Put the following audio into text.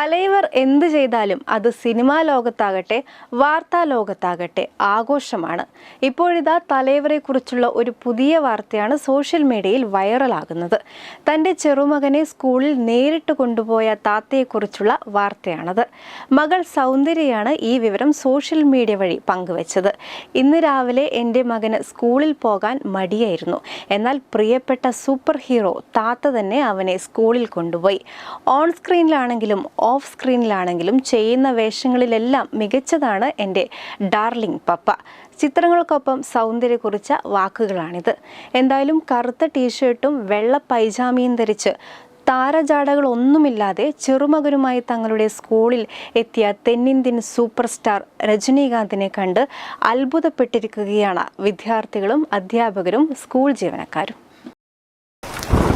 തലൈവർ എന്ത് ചെയ്താലും അത് സിനിമാ ലോകത്താകട്ടെ വാർത്താ ലോകത്താകട്ടെ ആഘോഷമാണ്. ഇപ്പോഴിതാ തലൈവരെക്കുറിച്ചുള്ള ഒരു പുതിയ വാർത്തയാണ് സോഷ്യൽ മീഡിയയിൽ വൈറലാകുന്നത്. തന്റെ ചെറുമകനെ സ്കൂളിൽ നേരിട്ട് കൊണ്ടുപോയ താത്തയെക്കുറിച്ചുള്ള വാർത്തയാണത്. മകൾ സൗന്ദര്യയാണ് ഈ വിവരം സോഷ്യൽ മീഡിയ വഴി പങ്കുവച്ചത്. ഇന്ന് രാവിലെ എന്റെ മകന് സ്കൂളിൽ പോകാൻ മടിയായിരുന്നു. എന്നാൽ പ്രിയപ്പെട്ട സൂപ്പർ ഹീറോ താത്ത തന്നെ അവനെ സ്കൂളിൽ കൊണ്ടുപോയി. ഓൺ സ്ക്രീനിലാണെങ്കിലും ഓഫ് സ്ക്രീനിലാണെങ്കിലും ചെയ്യുന്ന വേഷങ്ങളിലെല്ലാം മികച്ചതാണ് എന്റെ ഡാർലിംഗ് പപ്പ. ചിത്രങ്ങൾക്കൊപ്പം സൗന്ദര്യ കുറിച്ച വാക്കുകളാണിത്. എന്തായാലും കറുത്ത ടീഷർട്ടും വെള്ള പൈജാമിയും ധരിച്ച് താരജാടകളൊന്നുമില്ലാതെ ചെറുമകനുമായി തങ്ങളുടെ സ്കൂളിൽ എത്തിയ തെന്നിന്ത്യൻ സൂപ്പർ സ്റ്റാർ രജനീകാന്തിനെ കണ്ട് അത്ഭുതപ്പെട്ടിരിക്കുകയാണ് വിദ്യാർത്ഥികളും അധ്യാപകരും സ്കൂൾ ജീവനക്കാരും.